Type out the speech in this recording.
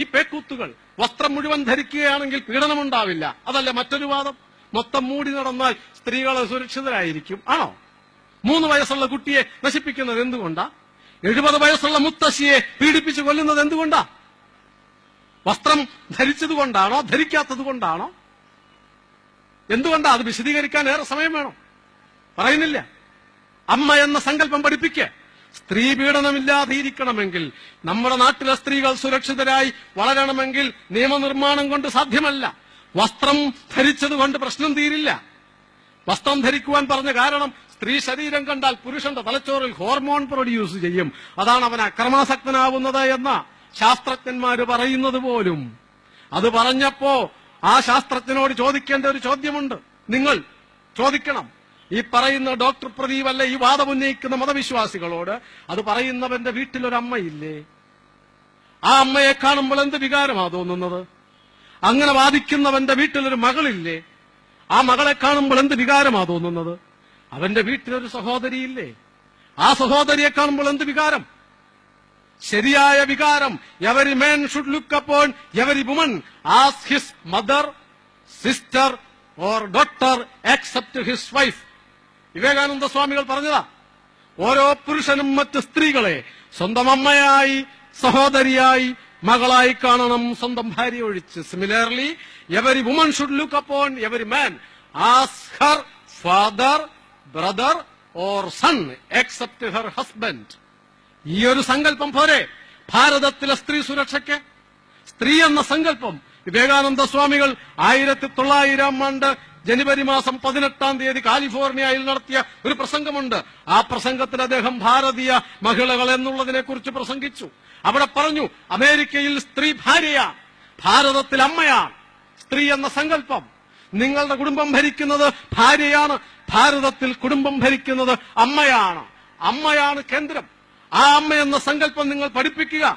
ഈ പേക്കൂത്തുകൾ വസ്ത്രം മുഴുവൻ ധരിക്കുകയാണെങ്കിൽ പീഡനമുണ്ടാവില്ല. അതല്ല മറ്റൊരു വാദം. മൊത്തം മൂടി നടന്നാൽ സ്ത്രീകൾ സുരക്ഷിതരായിരിക്കും. ആണോ? മൂന്ന് വയസ്സുള്ള കുട്ടിയെ നശിപ്പിക്കുന്നത് എന്തുകൊണ്ടാ? എഴുപത് വയസ്സുള്ള മുത്തശ്ശിയെ പീഡിപ്പിച്ചു കൊല്ലുന്നത് എന്തുകൊണ്ടാ? വസ്ത്രം ധരിച്ചത് കൊണ്ടാണോ? ധരിക്കാത്തത് കൊണ്ടാണോ? എന്തുകൊണ്ടാ അത് വിശദീകരിക്കാൻ ഏറെ സമയം വേണം? പറയുന്നില്ല. അമ്മ എന്ന സങ്കല്പം പഠിപ്പിക്കുക. സ്ത്രീ പീഡനമില്ലാതെ ഇരിക്കണമെങ്കിൽ നമ്മുടെ നാട്ടിലെ സ്ത്രീകൾ സുരക്ഷിതരായി വളരണമെങ്കിൽ നിയമനിർമ്മാണം കൊണ്ട് സാധ്യമല്ല. വസ്ത്രം ധരിച്ചത് കൊണ്ട് പ്രശ്നം തീരില്ല. വസ്ത്രം ധരിക്കുവാൻ പറഞ്ഞ കാരണം സ്ത്രീ ശരീരം കണ്ടാൽ പുരുഷന്റെ തലച്ചോറിൽ ഹോർമോൺ പ്രൊഡ്യൂസ് ചെയ്യും. അതാണ് അവൻ അക്രമാസക്തനാവുന്നത് എന്ന ശാസ്ത്രജ്ഞന്മാർ പറയുന്നത് പോലും. അത് പറഞ്ഞപ്പോ ആ ശാസ്ത്രജ്ഞനോട് ചോദിക്കേണ്ട ഒരു ചോദ്യമുണ്ട്. നിങ്ങൾ ചോദിക്കണം. ഈ പറയുന്ന ഡോക്ടർ പ്രദീപ് അല്ല ഈ വാദം ഉന്നയിക്കുന്ന മതവിശ്വാസികളോട് അത് പറയുന്നവന്റെ വീട്ടിലൊരമ്മയില്ലേ? ആ അമ്മയെ കാണുമ്പോൾ എന്ത് വികാരമാ തോന്നുന്നത്? അങ്ങനെ വാദിക്കുന്നവന്റെ വീട്ടിലൊരു മകളില്ലേ? ആ മകളെ കാണുമ്പോൾ എന്ത് വികാരമാ തോന്നുന്നത്? അവന്റെ വീട്ടിലൊരു സഹോദരിയില്ലേ? ആ സഹോദരിയെ കാണുമ്പോൾ എന്ത് വികാരം? ശരിയായ വികാരം. Every man should look upon every woman as his mother sister or doctor accept his wife Vivekananda സ്വാമികൾ പറഞ്ഞതാ ഓരോ പുരുഷനും മറ്റ് സ്ത്രീകളെ സ്വന്തം അമ്മയായി സഹോദരിയായി മകളായി കാണണം. സ്വന്തം ഭാര്യ ഒഴിച്ച്. Similarly every woman should look upon every man as her father brother or son except her husband ഈ ഒരു സങ്കല്പം പോരെ? ഭാരതത്തിലെ സ്ത്രീ സുരക്ഷയ്ക്ക്? സ്ത്രീ എന്ന സങ്കല്പം വിവേകാനന്ദ സ്വാമികൾ ആയിരത്തി തൊള്ളായിരം ആണ്ട് ജനുവരി മാസം പതിനെട്ടാം തീയതി കാലിഫോർണിയയിൽ നടത്തിയ ഒരു പ്രസംഗമുണ്ട്. ആ പ്രസംഗത്തിൽ അദ്ദേഹം ഭാരതീയ മഹിളകൾ എന്നുള്ളതിനെ കുറിച്ച് പ്രസംഗിച്ചു. അവിടെ പറഞ്ഞു അമേരിക്കയിൽ സ്ത്രീ ഭാര്യയാണ് ഭാരതത്തിൽ അമ്മയാണ്. സ്ത്രീ എന്ന സങ്കല്പം. നിങ്ങളുടെ കുടുംബം ഭരിക്കുന്നത് ഭാര്യയാണ് ഭാരതത്തിൽ കുടുംബം ഭരിക്കുന്നത് അമ്മയാണ്. അമ്മയാണ് കേന്ദ്രം. ആ അമ്മ എന്ന സങ്കല്പം നിങ്ങൾ പഠിപ്പിക്കുക.